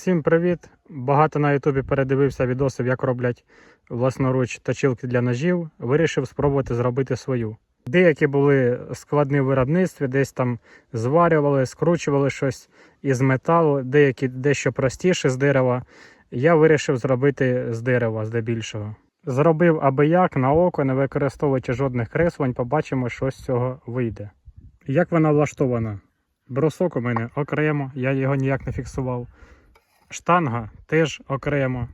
Всім привіт! Багато на Ютубі передивився відосів, як роблять власноруч точилки для ножів. Вирішив спробувати зробити свою. Деякі були складні в виробництві, десь там зварювали, скручували щось із металу, деякі дещо простіше з дерева. Я вирішив зробити з дерева здебільшого. Зробив аби як на око, не використовуючи жодних креслень, побачимо, що з цього вийде. Як вона влаштована? Брусок у мене окремо, я його ніяк не фіксував. Штанга теж окремо.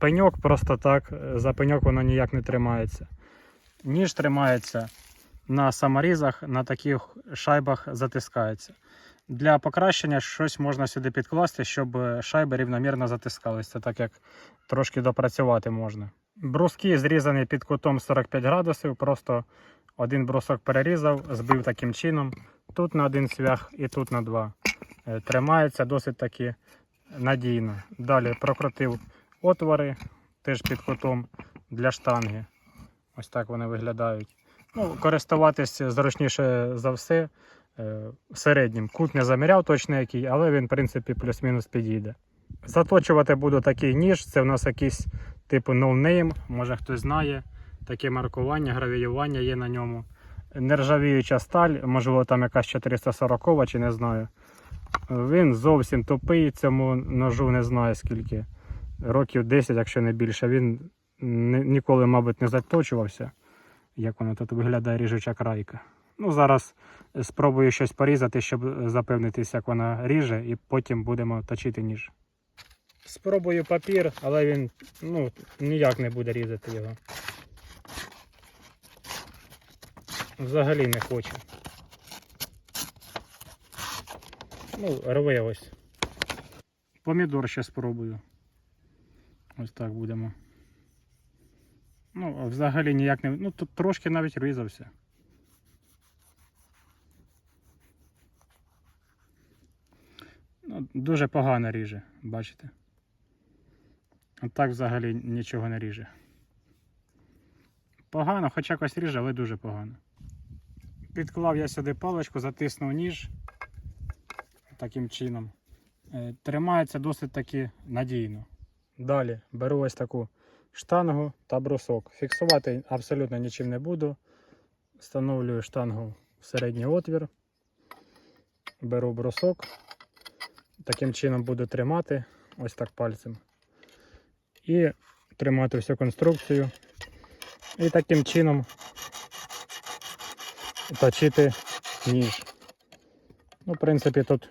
Пеньок просто так, е, за пеньок воно ніяк не тримається. Ніж тримається на саморізах, на таких шайбах затискається. Для покращення щось можна сюди підкласти, щоб е, шайби рівномірно затискалися, так як трошки допрацювати можна. Бруски зрізані під кутом 45 градусів, просто один брусок перерізав, збив таким чином. Тут на один свях і тут на два. Е, Тримається досить таки надійно. Далі прокрутив отвори теж під кутом для штанги. Ось так вони виглядають. Ну, користуватись зручніше за все е, середнім. Кут не заміряв точно який, але він, в принципі, плюс-мінус підійде. Заточувати буду такий ніж. Це в нас якийсь типу ноунейм, може хтось знає. Таке маркування, гравіювання є на ньому. Нержавіюча сталь, можливо, там якась 440 чи не знаю. Він зовсім тупий, цьому ножу не знаю скільки. Років 10, якщо не більше. Він ніколи, мабуть, не заточувався. Як воно тут виглядає ріжуча крайка. Ну, зараз спробую щось порізати, щоб запевнитись, як вона ріже, і потім будемо точити ніж. Спробую папір, але він ну, ніяк не буде різати його. Взагалі не хоче. Ну, рве ось. Помідор ще спробую. Ось так будемо. Ну, взагалі ніяк не. Ну, тут трошки навіть різався. Ну, дуже погано ріже, бачите. А так взагалі нічого не ріже. Погано, хоч якось ріже, але дуже погано. Підклав я сюди паличку, затиснув ніж таким чином. Е, Тримається досить таки надійно. Далі беру ось таку штангу та брусок. Фіксувати абсолютно нічим не буду. Встановлюю штангу в середній отвір. Беру брусок. Таким чином буду тримати ось так пальцем. І тримати всю конструкцію. І таким чином точити ніж. Ну, в принципі, тут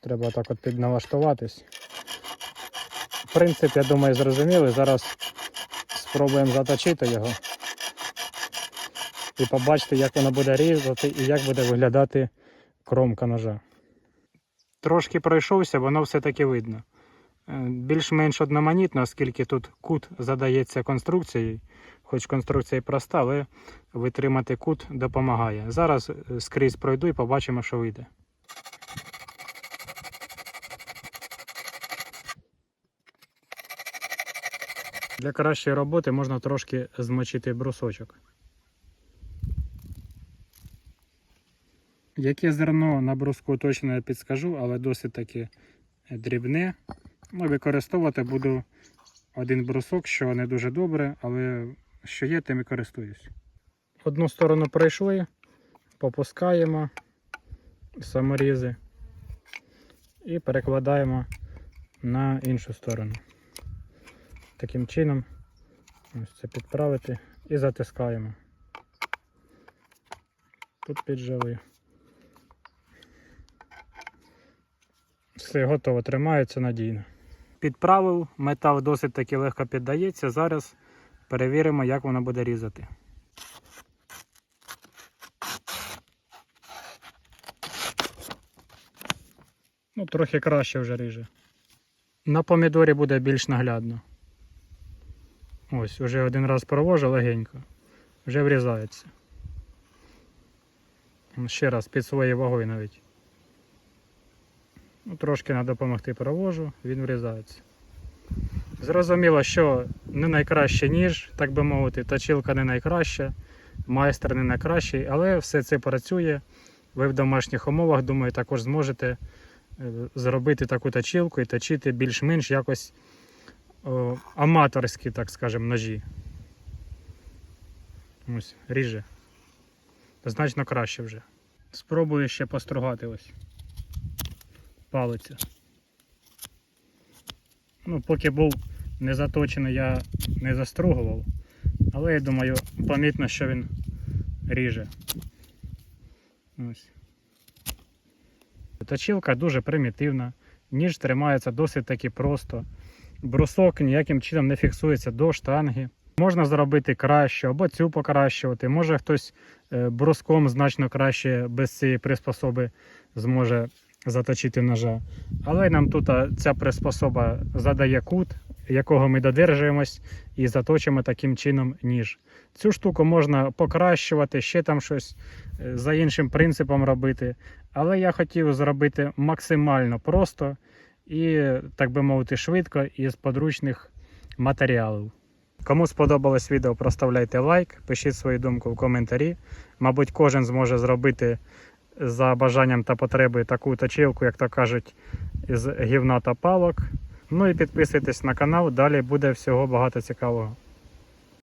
треба так от підналаштуватись. Принцип, я думаю, зрозуміли. Зараз спробуємо заточити його. І побачити, як воно буде різати і як буде виглядати кромка ножа. Трошки пройшовся, воно все-таки видно. Е, Більш-менш одноманітно, оскільки тут кут задається конструкцією. Хоч конструкція проста, але витримати кут допомагає. Зараз е, скрізь пройду і побачимо, що вийде. Для кращої роботи можна трошки змочити брусочок. Яке зерно на бруску точно не підскажу, але досить таки дрібне. Ну, використовувати буду один брусок, що не дуже добре, але що є, тим і користуюсь. Одну сторону пройшли, попускаємо саморізи і перекладаємо на іншу сторону. Таким чином ось це підправити і затискаємо. Тут піджали. Все готово, тримається надійно. Підправив, метал досить таки легко піддається. Зараз перевіримо, як воно буде різати. Ну, трохи краще вже ріже. На помідорі буде більш наглядно. Ось, вже один раз провожу легенько. Вже врізається. Ще раз під своєю вагою навіть. Ну, трошки треба допомогти провожу, він врізається. Зрозуміло, що не найкращий ніж, так би мовити, точилка не найкраща, майстер не найкращий, але все це працює. Ви в домашніх умовах, думаю, також зможете е, зробити таку точилку і точити більш-менш якось о, аматорські, так скажемо, ножі. Ось, ріже. Значно краще вже. Спробую ще постругати ось. Палицю. Ну, поки був не заточений, я не застругував. Але я думаю, помітно, що він ріже. Ось. Точилка дуже примітивна, ніж тримається досить таки просто. Брусок ніяким чином не фіксується до штанги. Можна зробити краще або цю покращувати. Може хтось е, бруском значно краще без цієї приспособи зможе заточити ножа. Але нам тут ця приспособа задає кут, якого ми додержуємось, і заточимо таким чином ніж. Цю штуку можна покращувати, ще там щось е, за іншим принципом робити. Але я хотів зробити максимально просто і, так би мовити, швидко і з подручних матеріалів. Кому сподобалось відео, проставляйте лайк, пишіть свою думку в коментарі. Мабуть, кожен зможе зробити за бажанням та потреби таку точилку, як то кажуть, із гівна та палок. Ну і підписуйтесь на канал, далі буде всього багато цікавого.